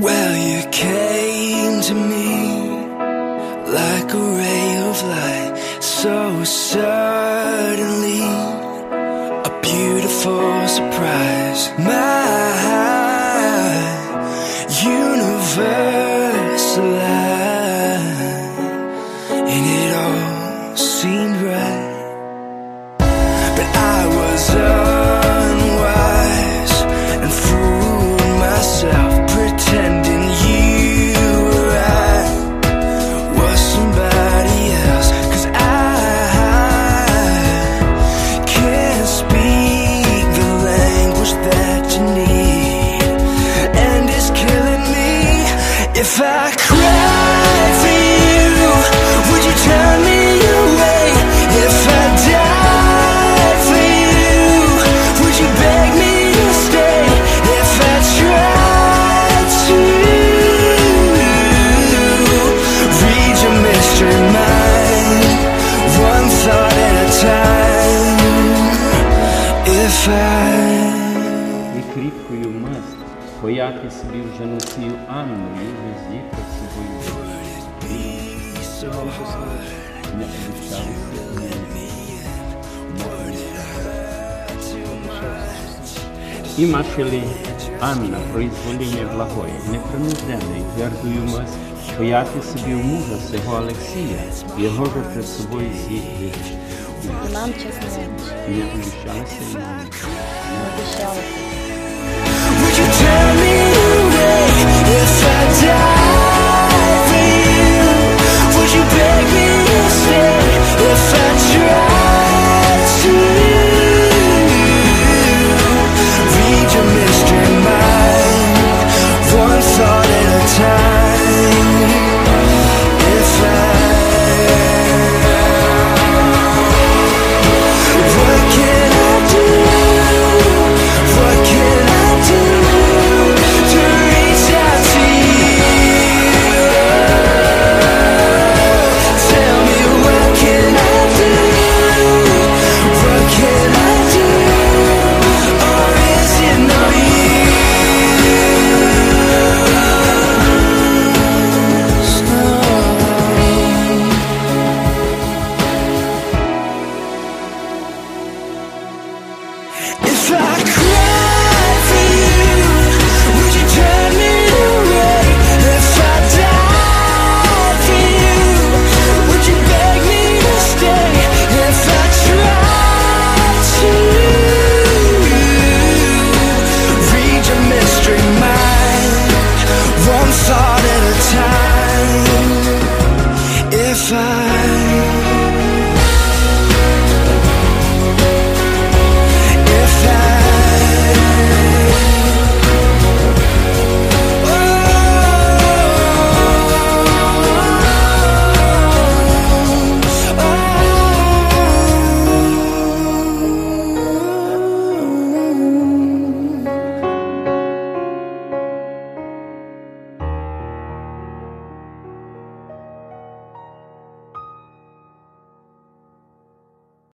Well, you came to me like a ray of light, so suddenly, a beautiful surprise. My universal If I cried for you, would you turn me away? If I died for you, would you beg me to stay? If I tried to read your mystery mind, one thought at a time. If I Відкріпкою мест, пояки собі вже носію Анну, і везіка собою. Цього не обіцялися І машили Анна, произвоління благої, непринуждений, твердою мест, пояки собі в мужа сего Олексія, його же пред собою зі І нам чесно не обіщалися йому. не обіщалися. fire